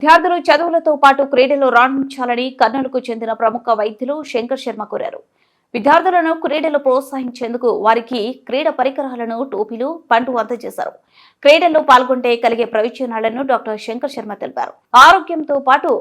విద్యార్థులు చదువులతో పాటు క్రీడలు రాణించాలని కర్నూలుకు చెందిన ప్రముఖ వైద్యులు శంకర్ శర్మ కోరారు. విద్యార్థులను క్రీడలు ప్రోత్సహించేందుకు వారికి క్రీడ పరికరాలను టోపీలు పండు అందజేశారు. క్రీడల్లో పాల్గొంటే కలిగే ప్రయోజనాలను డాక్టర్ శంకర్ శర్మ తెలిపారు. ఆరోగ్యంతో పాటు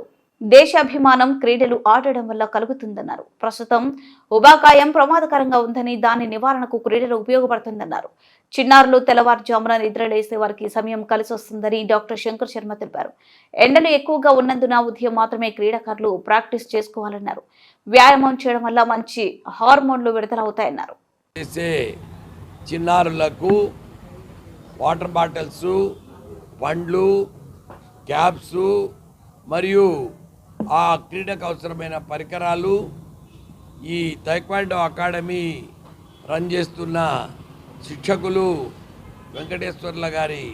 దేశాభిమానం క్రీడలు ఆడడం వల్ల కలుగుతుందన్నారు. ప్రస్తుతం ఉబాకాయం ప్రమాదకరంగా ఉందని దాని నివారణకు క్రీడలు ఉపయోగపడుతుందన్నారు. చిన్నారులు తెల్లవారుజామున నిద్రలేసే వారికి సమయం కలిసి వస్తుందని డాక్టర్ శంకర్ శర్మ తెలిపారు. ఎండలు ఎక్కువగా ఉన్నందున ఉదయం మాత్రమే క్రీడాకారులు ప్రాక్టీస్ చేసుకోవాలన్నారు. వ్యాయామం చేయడం వల్ల మంచి హార్మోన్లు విడుదలవుతాయన్నారు. చిన్నారులకు వాటర్ బాటిల్స్ పండ్లు క్యాప్స్ మరియు ఆ క్రీడకు అవసరమైన పరికరాలు ఈ తైక్వాండో అకాడమీ రన్ చేస్తున్న శిక్షకులు వెంకటేశ్వర్ల గారి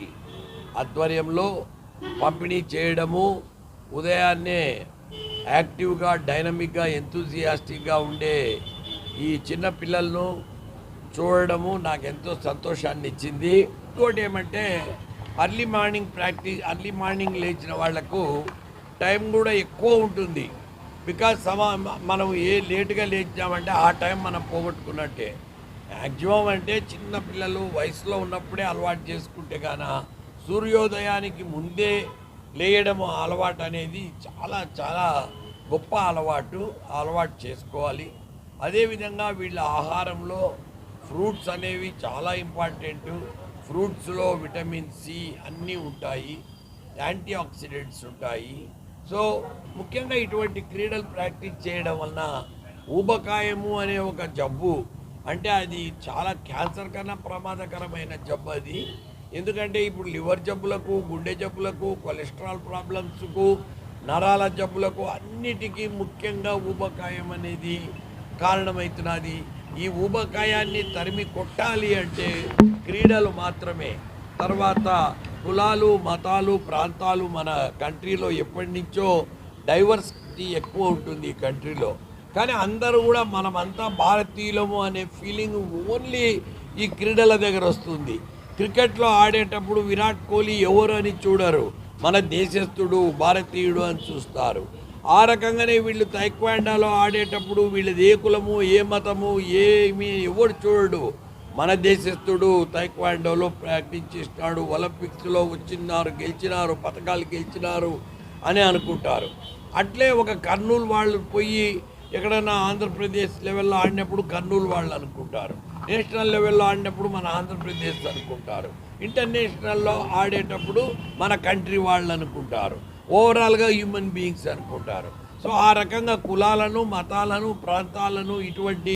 ఆధ్వర్యంలో పంపిణీ చేయడము ఉదయాన్నే యాక్టివ్గా డైనమిక్గా ఎంతూజియాస్టిక్గా ఉండే ఈ చిన్న పిల్లలను చూడడము నాకు ఎంతో సంతోషాన్ని ఇచ్చింది ఇంకోటి ఏమంటే early morning practice early morning లేచిన వాళ్ళకు టైం కూడా ఎక్కువ ఉంటుంది. బికాజ్ సమా మనం ఏ లేటుగా లేచామంటే ఆ టైం మనం పోగొట్టుకున్నట్టే. మ్యాక్సిమం అంటే చిన్న పిల్లలు వయసులో ఉన్నప్పుడే అలవాటు చేసుకుంటే కానీ సూర్యోదయానికి ముందే లేయడం అలవాటు అనేది చాలా చాలా గొప్ప అలవాటు అలవాటు చేసుకోవాలి. అదేవిధంగా వీళ్ళ ఆహారంలో ఫ్రూట్స్ అనేవి చాలా ఇంపార్టెంట్. ఫ్రూట్స్లో విటమిన్ సి అన్నీ ఉంటాయి. యాంటీ ఆక్సిడెంట్స్ ఉంటాయి. సో ముఖ్యంగా ఇటువంటి క్రీడలు ప్రాక్టీస్ చేయడం వలన ఊబకాయము అనే ఒక జబ్బు అంటే అది చాలా క్యాన్సర్ కన్నా ప్రమాదకరమైన జబ్బు అది. ఎందుకంటే ఇప్పుడు లివర్ జబ్బులకు గుండె జబ్బులకు కొలెస్ట్రాల్ ప్రాబ్లమ్స్కు నరాల జబ్బులకు అన్నిటికీ ముఖ్యంగా ఊబకాయం అనేది కారణమవుతున్నది ఈ ఊబకాయాన్ని తరిమి కొట్టాలి అంటే క్రీడలు మాత్రమే. తర్వాత కులాలు మతాలు ప్రాంతాలు మన కంట్రీలో ఎప్పటి నుంచో డైవర్సిటీ ఎక్కువ ఉంటుంది ఈ కంట్రీలో. కానీ అందరూ కూడా మనమంతా భారతీయులము అనే ఫీలింగ్ ఓన్లీ ఈ క్రీడల దగ్గర వస్తుంది. క్రికెట్లో ఆడేటప్పుడు విరాట్ కోహ్లీ ఎవరు అని చూడరు. మన దేశస్థుడు భారతీయుడు అని చూస్తారు. ఆ రకంగానే వీళ్ళు తైక్వాండాలో ఆడేటప్పుడు వీళ్ళది ఏ కులము ఏ మతము ఏమి ఎవరు చూడడు. మన దేశస్థుడు తైక్వాండోలో ప్రాక్టీస్ చేసినాడు ఒలింపిక్స్లో వచ్చినారు గెలిచినారు పథకాలు గెలిచినారు అని అనుకుంటారు. అట్లే ఒక కర్నూలు వాళ్ళు పోయి ఎక్కడైనా ఆంధ్రప్రదేశ్ లెవెల్లో ఆడినప్పుడు కర్నూలు వాళ్ళు అనుకుంటారు. నేషనల్ లెవెల్లో ఆడినప్పుడు మన ఆంధ్రప్రదేశ్ అనుకుంటారు. ఇంటర్నేషనల్లో ఆడేటప్పుడు మన కంట్రీ వాళ్ళు అనుకుంటారు. ఓవరాల్గా హ్యూమన్ బీయింగ్స్ అనుకుంటారు. సో ఆ రకంగా కులాలను మతాలను ప్రాంతాలను ఇటువంటి